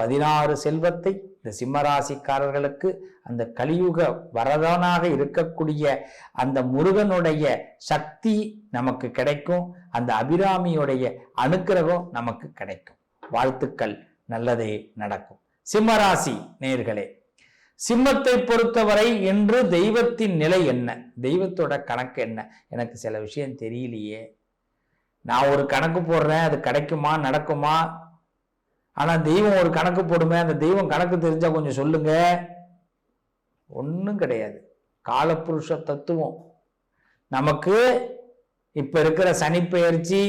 பதினாறு செல்வத்தை இந்த சிம்மராசிக்காரர்களுக்கு அந்த கலியுக வரதனாக இருக்கக்கூடிய அந்த முருகனுடைய சக்தி நமக்கு கிடைக்கும். அந்த அபிராமியுடைய அனுக்கிரகம் நமக்கு கிடைக்கும். வாழ்த்துக்கள். நல்லதே நடக்கும். சிம்மராசி நேர்களே சிம்மத்தை பொறுத்தவரை இன்று தெய்வத்தின் நிலை என்ன? தெய்வத்தோட கணக்கு என்ன? எனக்கு சில விஷயம் தெரியலையே. நான் ஒரு கணக்கு போடுறேன் அது கிடைக்குமா நடக்குமா? ஆனால் தெய்வம் ஒரு கணக்கு போடுமே அந்த தெய்வம் கணக்கு தெரிஞ்சால் கொஞ்சம் சொல்லுங்க. ஒன்றும் கிடையாது. காலப்புருஷ தத்துவம். நமக்கு இப்போ இருக்கிற சனி பயிற்சி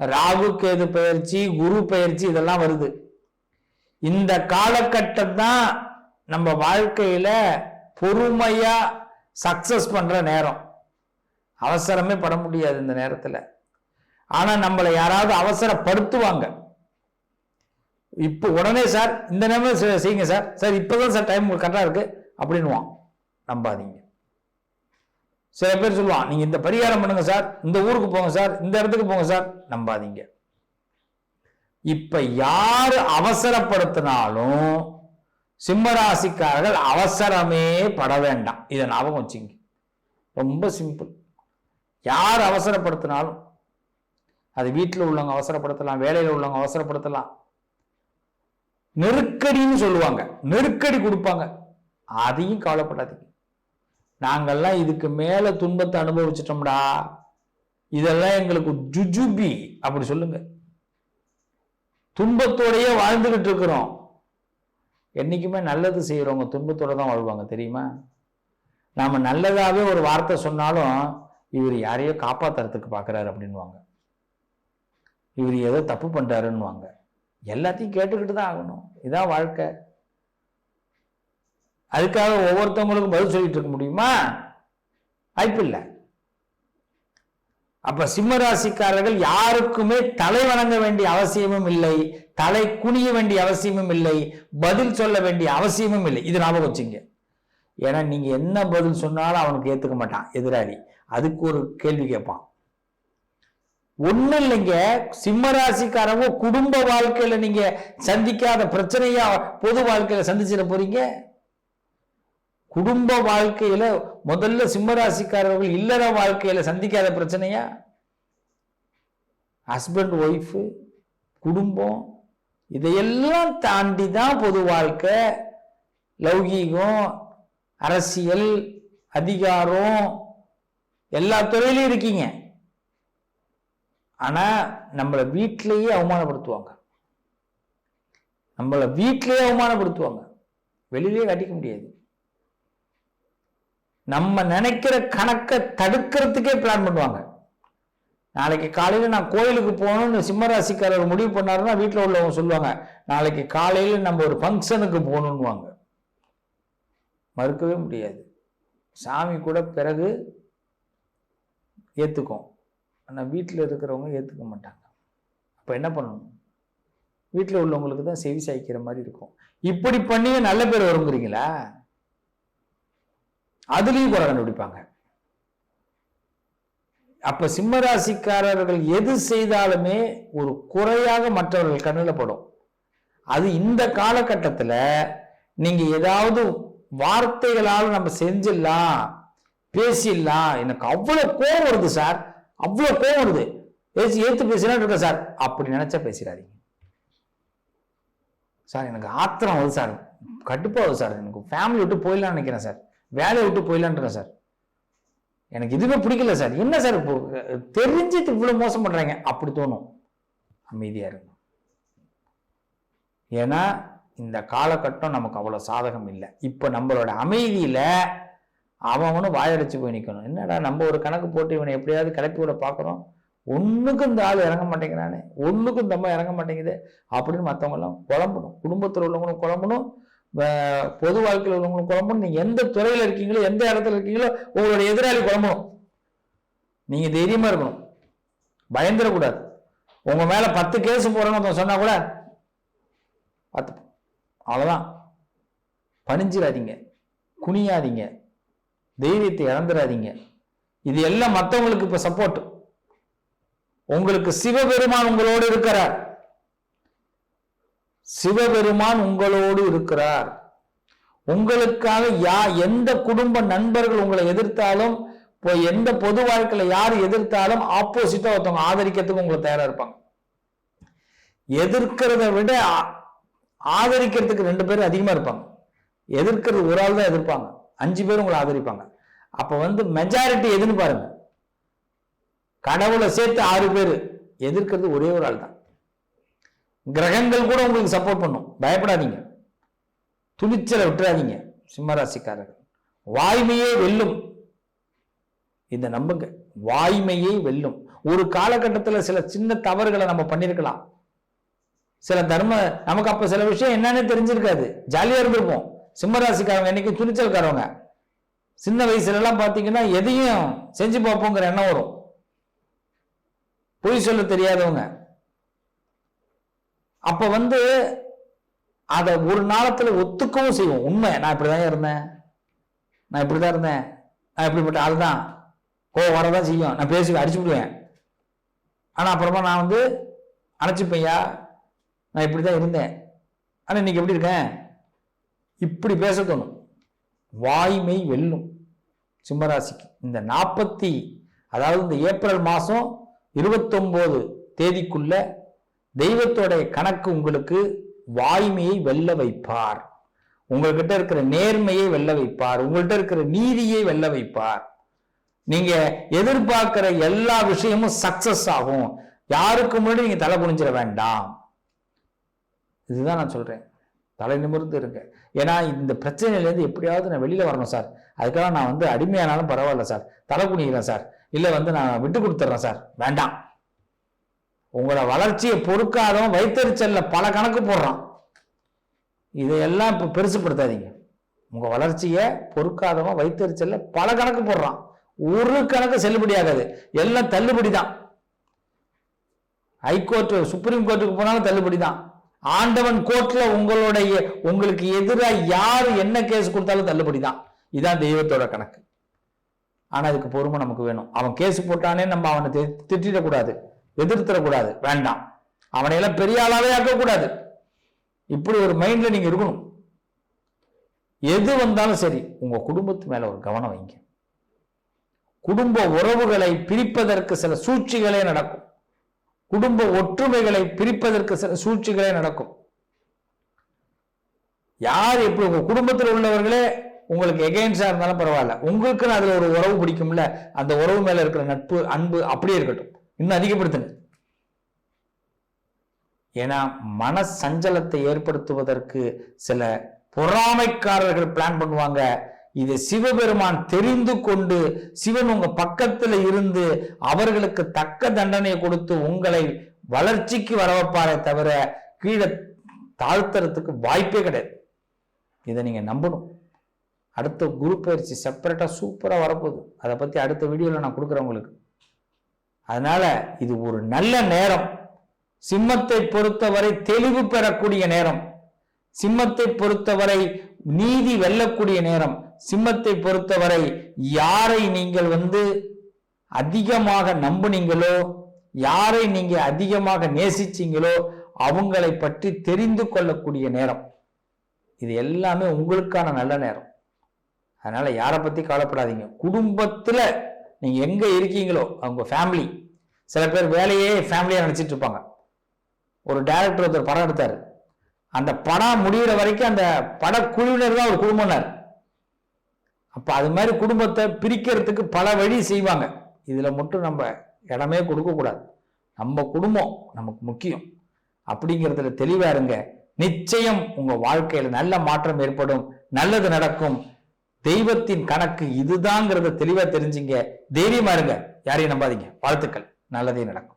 ராகு கேது பயிற்சி குரு பயிற்சி இதெல்லாம் வருது. இந்த காலகட்டம் தான் நம்ம வாழ்க்கையில் பொறுமையாக சக்சஸ் பண்ணுற நேரம். அவசரமே பட முடியாது இந்த நேரத்தில். ஆனால் நம்மளை யாராவது அவசரப்படுத்துவாங்க. இப்போ உடனே சார் இந்த நேரம் செய்யுங்க சார். சார் இப்பதான் சார் டைம் கரெக்டாக இருக்குது அப்படின்னுவான். நம்பாதீங்க. சில பேர் சொல்லுவான் நீங்கள் இந்த பரிகாரம் பண்ணுங்க சார். இந்த ஊருக்கு போங்க சார். இந்த இடத்துக்கு போங்க சார். நம்பாதீங்க. இப்போ யார் அவசரப்படுத்தினாலும் சிம்மராசிக்காரர்கள் அவசரமே பட வேண்டாம். இதை ஞாபகம் வச்சுங்க. ரொம்ப சிம்பிள் யார் அவசரப்படுத்தினாலும் அது வீட்டில் உள்ளவங்க அவசரப்படுத்தலாம் வேலையில் உள்ளவங்க அவசரப்படுத்தலாம். நெருக்கடின்னு சொல்லுவாங்க. நெருக்கடி கொடுப்பாங்க. அதையும் கவலைப்படாதீங்க. நாங்கள்லாம் இதுக்கு மேல துன்பத்தை அனுபவிச்சிட்டோம்டா. இதெல்லாம் எங்களுக்கு ஜுஜுபி அப்படி சொல்லுங்க. துன்பத்தோடையே வாழ்ந்துகிட்டு இருக்கிறோம். என்னைக்குமே நல்லது செய்கிறவங்க துன்பத்தோட தான் வாழ்வாங்க தெரியுமா? நாம் நல்லதாகவே ஒரு வார்த்தை சொன்னாலும் இவர் யாரையோ காப்பாற்றுறதுக்கு பார்க்குறாரு அப்படின்வாங்க இவர் ஏதோ தப்பு பண்றாருன்னுவாங்க. எல்லாத்தையும் கேட்டுக்கிட்டு தான் ஆகணும். இதான் வாழ்க்கை. அதுக்காக ஒவ்வொருத்தவங்களுக்கும் பதில் சொல்லிட்டு இருக்க முடியுமா? வாய்ப்பில்லை. அப்ப சிம்மராசிக்காரர்கள் யாருக்குமே தலை வணங்க வேண்டிய அவசியமும் இல்லை. தலை குனிய வேண்டிய அவசியமும் இல்லை. பதில் சொல்ல வேண்டிய அவசியமும் இல்லை. இது ஞாபகம் வச்சுங்க. ஏன்னா நீங்க என்ன பதில் சொன்னாலும் அவனுக்கு ஏத்துக்க மாட்டான் எதிராளி. அதுக்கு ஒரு கேள்வி கேட்பான். ஒன்றும் இல்லைங்க. சிம்மராசிக்காரங்க குடும்ப வாழ்க்கையில நீங்க சந்திக்காத பிரச்சனையா பொது வாழ்க்கையில சந்திச்சிட போறீங்க? குடும்ப வாழ்க்கையில முதல்ல சிம்மராசிக்காரர்கள் இல்லற வாழ்க்கையில சந்திக்காத பிரச்சனையா? ஹஸ்பண்ட் ஒய்ஃபு குடும்பம் இதையெல்லாம் தாண்டி தான் பொது வாழ்க்கை. லௌகீகம் அரசியல் அதிகாரம் எல்லா துறையிலையும் இருக்கீங்க. ஆனால் நம்மளை வீட்டிலேயே அவமானப்படுத்துவாங்க. நம்மளை வீட்டிலேயே அவமானப்படுத்துவாங்க. வெளியிலேயே கட்டிக்க முடியாது. நம்ம நினைக்கிற கணக்கை தடுக்கிறதுக்கே பிளான் பண்ணுவாங்க. நாளைக்கு காலையில் நான் கோயிலுக்கு போகணும்னு சிம்மராசிக்காரர் முடிவு பண்ணாருன்னா வீட்டில் உள்ளவங்க சொல்லுவாங்க நாளைக்கு காலையில் நம்ம ஒரு ஃபங்க்ஷனுக்கு போகணுன்னுவாங்க மறுக்கவே முடியாது. சாமி கூட பிறகு ஏற்றுக்கும் ஆனால் வீட்டில் இருக்கிறவங்க ஏற்றுக்க மாட்டாங்க. அப்போ என்ன பண்ணணும்? வீட்டில் உள்ளவங்களுக்கு தான் செவி சாய்க்கிற மாதிரி இருக்கும். இப்படி பண்ணியே நல்ல பேர் வருங்கிறீங்களா? அதுலேயும் குறை கண்டுபிடிப்பாங்க. அப்ப சிம்மராசிக்காரர்கள் எது செய்தாலுமே ஒரு குறையாக மற்றவர்கள் கண்ணில் படும். அது இந்த காலகட்டத்தில் நீங்க ஏதாவது வார்த்தைகளால் நம்ம செஞ்சிடலாம் பேசிடலாம் எனக்கு அவ்வளவு கோபம் வருது சார். அவ்வளோ கோவம் வருது. பேசி ஏற்று பேசினா இருக்க சார்? அப்படி நினச்சா பேசிடாதீங்க. சார் எனக்கு ஆத்திரம் வருது சார். கடுப்பாகுது சார். எனக்கு ஃபேமிலி விட்டு போயிடலாம்னு நினைக்கிறேன் சார். வேலையை விட்டு போயிடலான்றேன் சார். எனக்கு எதுவுமே பிடிக்கல சார். என்ன சார் இப்போ தெரிஞ்சு இவ்வளோ மோசம் பண்ணுறாங்க அப்படி தோணும். அமைதியாக இருங்க. ஏன்னா இந்த காலகட்டம் நமக்கு அவ்வளோ சாதகம் இல்லை. இப்போ நம்மளோட அமைதியில் அவன் அவனும் வாயடிச்சு போய் நிற்கணும் என்னடா நம்ம ஒரு கணக்கு போட்டு இவனை எப்படியாவது கிளப்பி விட பார்க்குறோம்? ஒன்றுக்கும் இந்த ஆள் இறங்க மாட்டேங்கிறானே. ஒன்றுக்கும் இந்த இறங்க மாட்டேங்குது அப்படின்னு மற்றவங்கெல்லாம் குழம்பணும். குடும்பத்தில் உள்ளவங்களும் குழம்பணும். பொது வாழ்க்கையில் உள்ளவங்களும் குழம்பணும். நீங்கள் எந்த துறையில் இருக்கீங்களோ எந்த இடத்துல இருக்கீங்களோ உங்களுடைய எதிராளி குழம்பணும். நீங்கள் தைரியமாக இருக்கணும். பயந்துடக்கூடாது. உங்கள் மேலே பத்து கேஸ் போகிறோன்னு ஒருத்தன் கூட பார்த்து அவ்வளோதான் பணிஞ்சிடாதீங்க. குனியாதீங்க. தைரியத்தை இழந்துடாதீங்க இது எல்லாம் மற்றவங்களுக்கு இப்போ சப்போர்ட் உங்களுக்கு சிவபெருமான் உங்களோடு இருக்கிறார். சிவபெருமான் உங்களோடு இருக்கிறார். உங்களுக்காக யா எந்த குடும்ப நண்பர்கள் உங்களை எதிர்த்தாலும் இப்போ எந்த பொது வாழ்க்கையில யார் எதிர்த்தாலும் ஆப்போசிட்டா ஒருத்தவங்க ஆதரிக்கிறதுக்கு உங்களை தயாரா இருப்பாங்க. எதிர்க்கிறத விட ஆதரிக்கிறதுக்கு ரெண்டு பேரும் அதிகமா இருப்பாங்க. எதிர்க்கிறது ஒரு ஆள் தான் எதிர்ப்பாங்க. அஞ்சு பேர் உங்களை ஆதரிப்பாங்க. அப்போ வந்து மெஜாரிட்டி எதுன்னு பாருங்க. கடவுளை சேர்த்து ஆறு பேர் எதிர்க்கிறது ஒரே ஒரு ஆள் தான் கிரகங்கள் கூட உங்களுக்கு சப்போர்ட் பண்ணும். பயப்படாதீங்க. துணிச்சலை விட்டுறாதீங்க. சிம்மராசிக்காரர்கள். வாய்மையே வெல்லும். இதை நம்புங்க. வாய்மையே வெல்லும். ஒரு காலகட்டத்தில் சில சின்ன தவறுகளை நம்ம பண்ணியிருக்கலாம் சில தர்ம நமக்கு அப்போ சில விஷயம் என்னன்னு தெரிஞ்சிருக்காது. ஜாலியாக இருந்திருப்போம். சிம்மராசிக்காரவங்க இன்னைக்கு துணிச்சல்காரவங்க. சின்ன வயசுலலாம் பார்த்தீங்கன்னா எதையும் செஞ்சு பார்ப்போங்கிற எண்ணம் வரும். பொய் சொல்ல தெரியாதவங்க. அப்போ வந்து அதை ஒரு நாளத்தில் ஒத்துக்கவும் செய்வோம். உண்மை நான் இப்படிதான் இருந்தேன். நான் இப்படி தான் இருந்தேன். நான் இப்படிப்பட்ட ஆள் தான் கோவம் வரதான் செய்யும். நான் பேசி அடிச்சு விடுவேன். ஆனால் அப்புறமா நான் வந்து அணைச்சிப்பையா நான் இப்படி தான் இருந்தேன். ஆனால் இன்னைக்கு எப்படி இருக்கேன்? இப்படி பேச தோணும் வாய்மை வெல்லும் சிம்மராசிக்கு. இந்த நாற்பத்தி அதாவது இந்த ஏப்ரல் மாதம் இருபத்தொம்போது தேதிக்குள்ள தெய்வத்தோடைய கணக்கு உங்களுக்கு வாய்மையை வெல்ல வைப்பார். உங்கள்கிட்ட இருக்கிற நேர்மையை வெல்ல வைப்பார். உங்கள்கிட்ட இருக்கிற நீதியை வெல்ல வைப்பார். நீங்க எதிர்பார்க்கிற எல்லா விஷயமும் சக்சஸ் ஆகும். யாருக்கு முன்னாடி நீங்க தலை குனிஞ்சிட வேண்டாம். இதுதான் நான் சொல்றேன். தலை நிமிர்ந்து இருங்க. ஏன்னா இந்த பிரச்சனையிலேருந்து எப்படியாவது நான் வெளியில் வரணும் சார். அதுக்காக நான் வந்து அடிமையானாலும் பரவாயில்ல சார். தலை குனிகிறேன் சார். இல்லை வந்து நான் விட்டு கொடுத்துட்றேன் சார். வேண்டாம். உங்களை வளர்ச்சியை பொறுக்காதவன் வைத்தறிச்சல்ல பல கணக்கு போடுறான். இதையெல்லாம் இப்போ பெருசுப்படுத்தாதீங்க. உங்கள் வளர்ச்சியை பொறுக்காதவன் வைத்தறிச்சல்ல பல கணக்கு போடுறான். ஒரு கணக்கு செல்லுபடியாகாது எல்லாம் தள்ளுபடி தான் ஹைகோர்ட்டு சுப்ரீம் கோர்ட்டுக்கு போனாலும் தள்ளுபடி தான் ஆண்டவன் கோர்ட்ல உங்களுடைய உங்களுக்கு எதிராக யார் என்ன கேஸ் கொடுத்தாலும் தள்ளுபடி தான். இதான் தெய்வத்தோட கணக்கு. ஆனா அதுக்கு பொறுமை நமக்கு வேணும். அவன் கேஸ் போட்டானே நம்ம அவனை தி- திட்டிடக்கூடாது எதிர்த்திடக்கூடாது. வேண்டாம். அவனை எல்லாம் பெரிய ஆளாவே ஆக்கக்கூடாது. இப்படி ஒரு மைண்ட்ல நீங்க இருக்கணும். எது வந்தாலும் சரி உங்க குடும்பத்து மேல ஒரு கவனம் வைங்க. குடும்ப உறவுகளை பிரிப்பதற்கு சில சூழ்ச்சிகளே நடக்கும். குடும்ப ஒற்றுமைகளை பிரிப்பதற்கு சில சூழ்ச்சிகளே நடக்கும். யார் எப்படி உங்க குடும்பத்தில் உள்ளவர்களே உங்களுக்கு எகெயின்ஸ்டா இருந்தாலும் பரவாயில்ல. உங்களுக்குன்னு அதுல ஒரு உறவு பிடிக்கும்ல அந்த உறவு மேல இருக்கிற நட்பு அன்பு அப்படியே இருக்கட்டும். இன்னும் அதிகப்படுத்துங்க. ஏன்னா மன சஞ்சலத்தை ஏற்படுத்துவதற்கு சில பொறாமைக்காரர்கள் பிளான் பண்ணுவாங்க. இது சிவபெருமான் தெரிந்து கொண்டு சிவன் உங்க பக்கத்துல இருந்து அவர்களுக்கு தக்க தண்டனையை கொடுத்து உங்களை வளர்ச்சிக்கு வரவப்பாரே தவிர கீழே தாழ்த்துறதுக்கு வாய்ப்பே கிடையாது. இதை நீங்க நம்பணும். அடுத்த குரு பயிற்சி செப்பரேட்டா சூப்பரா வரப்போகுது. அதை பத்தி அடுத்த வீடியோல நான் கொடுக்குறேன் உங்களுக்கு. அதனால இது ஒரு நல்ல நேரம். சிம்மத்தை பொறுத்தவரை தெளிவு பெறக்கூடிய நேரம். சிம்மத்தை பொறுத்தவரை நீதி வெல்லக்கூடிய நேரம். சிம்மத்தை பொறுத்தவரை யாரை நீங்கள் வந்து அதிகமாக நம்புனீங்களோ யாரை நீங்க அதிகமாக நேசிச்சீங்களோ அவங்களை பற்றி தெரிந்து கொள்ளக்கூடிய நேரம். இது எல்லாமே உங்களுக்கான நல்ல நேரம். அதனால யாரை பத்தி கவலைப்படாதீங்க. குடும்பத்துல நீங்க எங்க இருக்கீங்களோ அவங்க ஃபேமிலி சில பேர் வேலையே ஃபேமிலியா நினைச்சிட்டு இருப்பாங்க. ஒரு டைரக்டர் ஒருத்தர் படம் எடுத்தாரு. அந்த படம் முடிகிற வரைக்கும் அந்த படக்குழுவினர் தான் ஒரு குடும்பம்னார் அப்போ அது மாதிரி குடும்பத்தை பிரிக்கிறதுக்கு பல வழி செய்வாங்க. இதில் மட்டும் நம்ம இடமே கொடுக்கக்கூடாது நம்ம குடும்பம் நமக்கு முக்கியம். அப்படிங்கிறதுல தெளிவா இருங்க. நிச்சயம் உங்கள் வாழ்க்கையில் நல்ல மாற்றம் ஏற்படும். நல்லது நடக்கும். தெய்வத்தின் கணக்கு இதுதாங்கிறத தெளிவாக தெரிஞ்சுங்க. தைரியமா இருங்க. யாரையும் நம்பாதீங்க. வாழ்த்துக்கள். நல்லதே நடக்கும்.